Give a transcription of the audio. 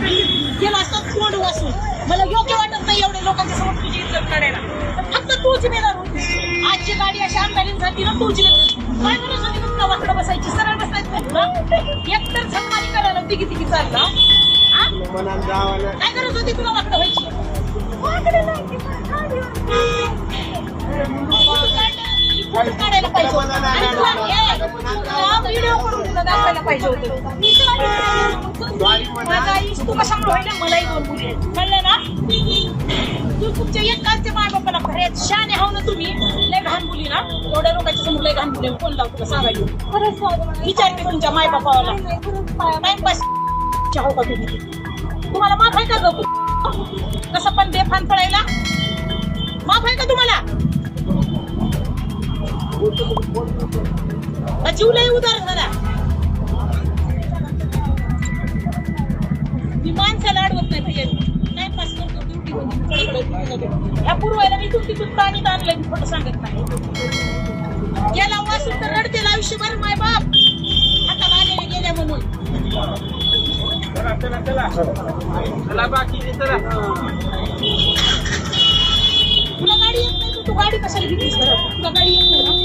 माझ्याकडे गेला असता तोंड मला योग्य वाटत नाही एवढे लोकांच्या समोर तुझी इज्जत काढायला. फक्त तू जिम्मेदार होती. आजची गाडी अशी अंधारी जाती ना तू काय वाकडं बसायची सरळ बसायचं एकतर करायला तिघी तिघी चालला. काय गरज होती तुला वाकडं व्हायची? काढायला पाहिजे व्हिडिओ करून तुला दाखवायला पाहिजे होतं. माझा आईस तू कशामुळे व्हायला मलाही दोन मुली आहेत कळलं ना? तू तुमच्या एक कालच्या माय बापाला खऱ्यात शाने हाव ना तुम्ही. लय घाण मुली ना? एवढ्या लोकांच्या समोर लय घाण मुली कोण लावतो तुला सांगायचं? विचारते तुमच्या माय बापाला टाइमपास हो का तुम्ही? तुम्हाला माफ आहे का गं? कसं पण बेफान पडायला? माफ आहे का तुम्हाला? जीव लय उदार झाला? मी माणसाला अडवत नाही भैया टाइमपास करतो ड्युटी ह्या पूर्वायला मी तुमची दूध पाणी आणलंय मी खोटं सांगत नाही. गेला वासून तर रडतेल आयुष्यभर माय बाप. हाताला आलेले गेल्या म्हणून. चला चला चला चला बाकी चला. तुला गाडी येत नाही तू गाडी कशाला घेतलीस? तुला गाडी येत नाही